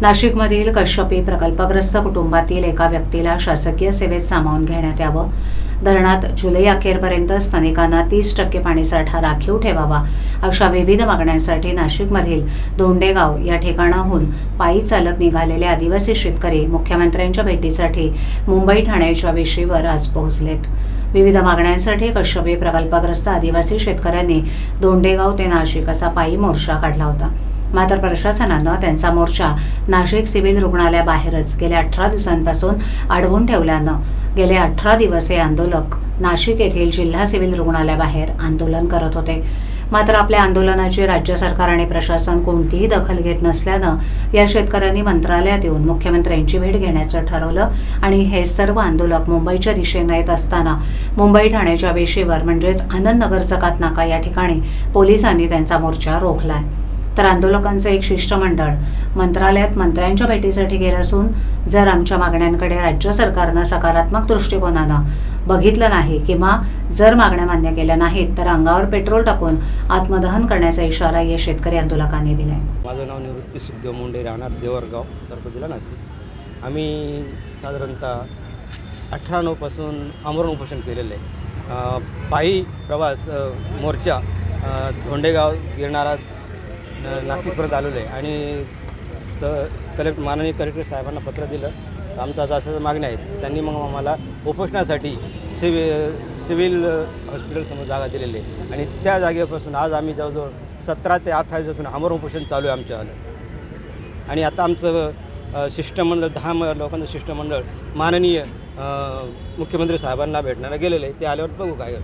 नाशिकमधील कश्यपी प्रकल्पग्रस्त कुटुंबातील एका व्यक्तीला शासकीय सेवेत सामावून घेण्यात यावं. धरणात जुलै अखेरपर्यंत स्थानिकांना तीस टक्के पाणीसाठा राखीव ठेवावा अशा विविध मागण्यांसाठी नाशिकमधील दोंडेगाव या ठिकाणाहून पायी चालत निघालेले आदिवासी शेतकरी मुख्यमंत्र्यांच्या भेटीसाठी मुंबई ठाण्याच्या वेशीवर आज पोहोचलेत. विविध मागण्यांसाठी कश्यपी प्रकल्पग्रस्त आदिवासी शेतकऱ्यांनी दोंडेगाव ते नाशिक असा पायी मोर्चा काढला होता. मात्र प्रशासनानं त्यांचा मोर्चा नाशिक सिव्हिल रुग्णालयाबाहेरच गेल्या अठरा दिवसांपासून अडवून ठेवल्यानं गेले अठरा दिवस हे आंदोलक नाशिक येथील जिल्हा सिव्हिल रुग्णालयाबाहेर आंदोलन करत होते. मात्र आपल्या आंदोलनाची राज्य सरकार आणि प्रशासन कोणतीही दखल घेत नसल्यानं या शेतकऱ्यांनी मंत्रालयात येऊन मुख्यमंत्र्यांची भेट घेण्याचं ठरवलं आणि हे सर्व आंदोलक मुंबईच्या दिशेनं येत असताना मुंबई ठाण्याच्या वेशीवर म्हणजेच आनंदनगर जकात नाका या ठिकाणी पोलिसांनी त्यांचा मोर्चा रोखलाय. तर आंदोलकांचं एक शिष्टमंडळ मंत्रालयात मंत्र्यांच्या भेटीसाठी गेलं असून जर आमच्या मागण्यांकडे राज्य सरकारनं सकारात्मक दृष्टिकोनानं बघितलं नाही किंवा जर मागण्या मान्य केल्या नाहीत तर अंगावर पेट्रोल टाकून आत्मदहन करण्याचा इशारा या शेतकरी आंदोलकांनी दिलाय. माझं नाव निवृत्ती सुखदेव मुंडे राहणार देवरगाव तालुका जिल्हा नाशिक. आम्ही साधारणतः अठरा नऊपासून आमरण उपोषण केलेलं आहे. पायी प्रवास मोर्चा धोंडेगाव गिरणारा नाशिकपर्यंत आलेलो आहे. आणि तर कलेक्टर माननीय कलेक्टर साहेबांना पत्र दिलं. आमचं असं असं मागण्या आहेत. त्यांनी मग आम्हाला उपोषणासाठी सिवि सिव्हिल हॉस्पिटलसमोर जागा दिलेली आहे. आणि त्या जागेपासून आज आम्ही जवळजवळ सतरा ते अठरा दिवसापासून आमरण उपोषण चालू आहे आमच्यावालं आणि आता आमचं शिष्टमंडळ दहा म- लोकांचं शिष्टमंडळ माननीय मुख्यमंत्री साहेबांना भेटण्याला गेलेलं आहे. ते आल्यावर बघू काय